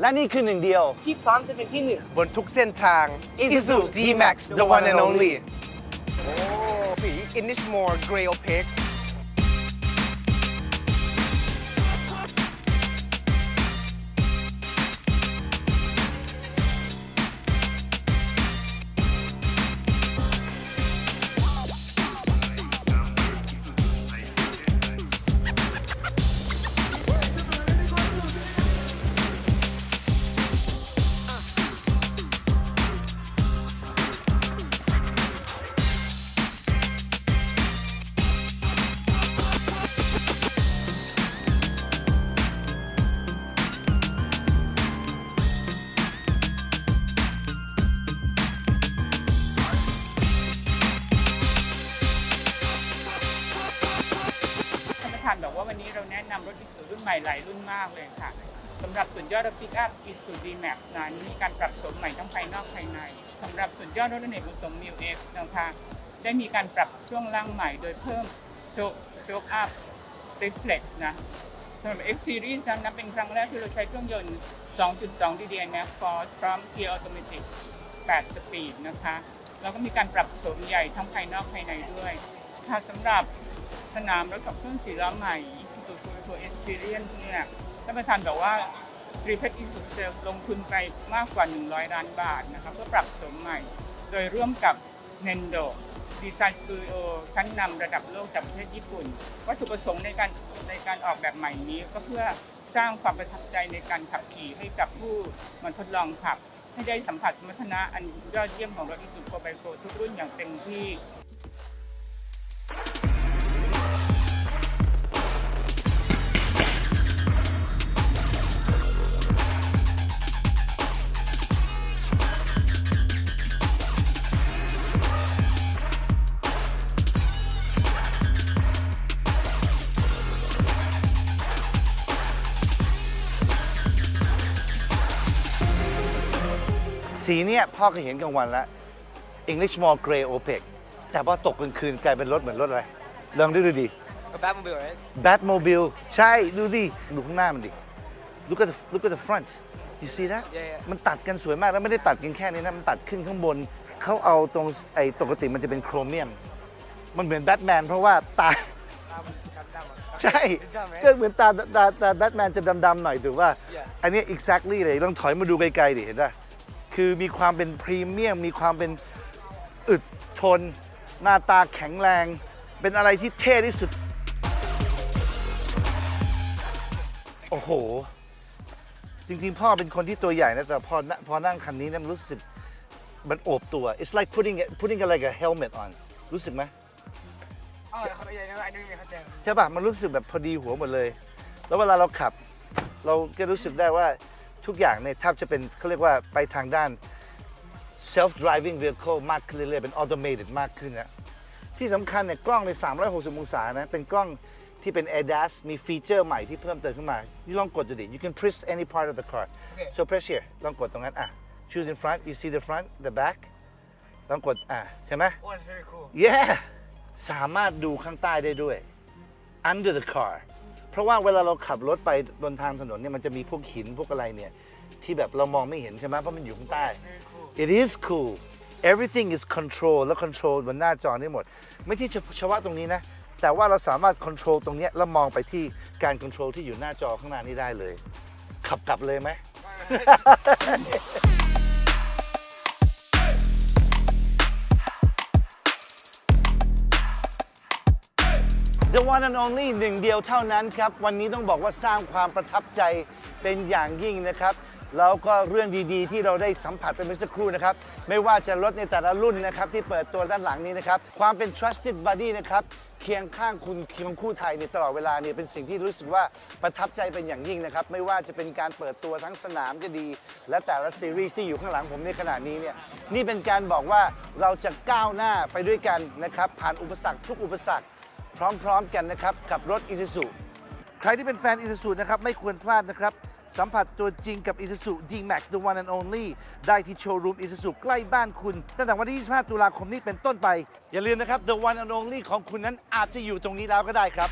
และนี่คือหนึ่งเดียว ที่พร้อมจะเป็นที่หนึ่งบนทุกเส้นทาง Isuzu D-Max the one and only โอ้สี Inishmore Grey Opaque แนะนำรถ Isuzu รุ่นใหม่หลายรุ่นมากเลยค่ะสำหรับส่วนยอดรถปิกอัพ Isuzu D-Max นั้นมีการปรับโฉมใหม่ทั้งภายนอกภายในสำหรับส่วนยอดรถอเนกประสงค์ New X นะคะได้มีการปรับช่วงล่างใหม่โดยเพิ่มโชคโชคอัพ Step Flex นะสำหรับ X Series นั้นนับเป็นครั้งแรกที่เราใช้เครื่องยนต์ 2.2 DDI Max Force พร้อมเกียร์ออโตเมติ8สปีดนะคะแล้วก็มีการปรับโฉมใหญ่ทั้งภายนอกภายในด้วยค่ะสำหรับสนามรถขับเคลื่อนสีล้อใหม่ Isuzu Toyota Experience เนี่ยท่านประธานบอกว่าตรีเพชร Isuzu Sales ลงทุนไปมากกว่า 100 ล้านบาทนะครับเพื่อปรับโฉมใหม่ โดยร่วมกับ Nendo Design Studio ชั้นนำระดับโลกจากประเทศญี่ปุ่น วัตถุประสงค์ในการในการออกแบบใหม่นี้ ก็เพื่อสร้างความประทับใจในการขับขี่ให้กับผู้มาทดลองขับ ให้ได้สัมผัสสมรรถนะอันยอดเยี่ยมของรถ Isuzu 4x4 ทุกรุ่นอย่างเต็มที่ สีเนี่ยพ่อเคยเห็นกลางวันแล้ว English Mall Grey Opaque แต่พอตกกลางคืนกลายเป็นรถเหมือนรถอะไร ลองดูดูดิกับ Batmobile right Batmobile ใช่ดูดิ ดูข้างหน้ามันดิ look at the look at the front you see that Yeah, yeah. มันตัดกันสวยมากแล้วไม่ได้ตัดกันแค่นี้นะ มันตัดขึ้นข้างบน เขาเอาตรงไอ้ปกติมันจะเป็นโครเมียม มันเหมือนแบทแมนเพราะว่าตาตามกันดำอะใช่ดำไหมก็เหมือนตาตาตาแบทแมนจะดำๆหน่อยถูกป่ะ Yeah. อันนี้ exactly เลยต้องถอยมาดูไกลๆดิเห็นป่ะ คือมีความเป็นพรีเมียม มีความเป็นอึดทน หน้าตาแข็งแรง เป็นอะไรที่เท่ที่สุด โอ้โห จริงๆ พ่อเป็นคนที่ตัวใหญ่นะ แต่พอนั่งพอนั่งคันนี้เนี่ยมันรู้สึก มันโอบตัว it's like putting it putting it like a helmet on รู้สึกไหมอ๋อเขาใจนะไอ้นี่เข้าใจใช่ป่ะ มันรู้สึกแบบพอดีหัวหมดเลย แล้วเวลาเราขับ เราก็รู้สึกได้ว่า ทุกอย่างเนี่ยแทบจะเป็นเขาเรียกว่าไปทางด้าน self driving vehicle มากขึ้นเรื่อยๆเป็น automated มากขึ้นนะที่สำคัญเนี่ยกล้องใน 360 องศานะเป็นกล้องที่เป็น ADAS มีฟีเจอร์ใหม่ที่เพิ่มเติมขึ้นมานี่ลองกดดูดิ you can press any part of the car so press here ลองกดตรงนั้นอะ choose in front you see the front the back ลองกดอะใช่ไหมโอ้ it's very cool yeah สามารถดูข้างใต้ได้ด้วย under the car เพราะว่าเวลาเราขับรถไปบนทางถนนเนี่ยมันจะมีพวกหินพวกอะไรเนี่ยที่แบบเรามองไม่เห็นใช่ไหมเพราะมันอยู่ข้างใต้ cool it is cool everything is control แล้ว control บนหน้าจอได้หมด ไม่ที่เฉพาะตรงนี้นะ แต่ว่าเราสามารถ control ตรงนี้แล้วมองไปที่การ control ที่อยู่หน้าจอข้างหน้านี้ได้เลย ขับกลับเลยไหม The one and only หนึ่งเดียวเท่านั้นครับ วันนี้ต้องบอกว่าสร้างความประทับใจเป็นอย่างยิ่งนะครับ แล้วก็เรื่องดีๆ ที่เราได้สัมผัสไปเมื่อสักครู่นะครับ ไม่ว่าจะรถในแต่ละรุ่นนะครับ ที่เปิดตัวด้านหลังนี้นะครับ ความเป็น trusted buddy นะครับเคียงข้างคุณเคียงคู่ไทยในตลอดเวลาเนี่ยเป็นสิ่งที่รู้สึกว่าประทับใจเป็นอย่างยิ่งนะครับ ไม่ว่าจะเป็นการเปิดตัวทั้งสนามก็ดี และแต่ละซีรีส์ที่อยู่ข้างหลังผมในขณะนี้เนี่ยนี่เป็นการบอกว่าเราจะก้าวหน้าไปด้วยกันนะครับผ่านอุปสรรคทุกอุปสรรค พร้อมๆกันนะครับกับรถ Isuzu ใครที่เป็นแฟน Isuzu นะครับไม่ควรพลาดนะครับ สัมผัสตัวจริงกับ Isuzu D-Max the one and only ได้ที่โชว์รูม Isuzu ใกล้บ้านคุณ ตั้งแต่วันที่ 25 ตุลาคมนี้เป็นต้นไป อย่าลืมนะครับ the one and only ของคุณนั้นอาจจะอยู่ตรงนี้แล้วก็ได้ครับ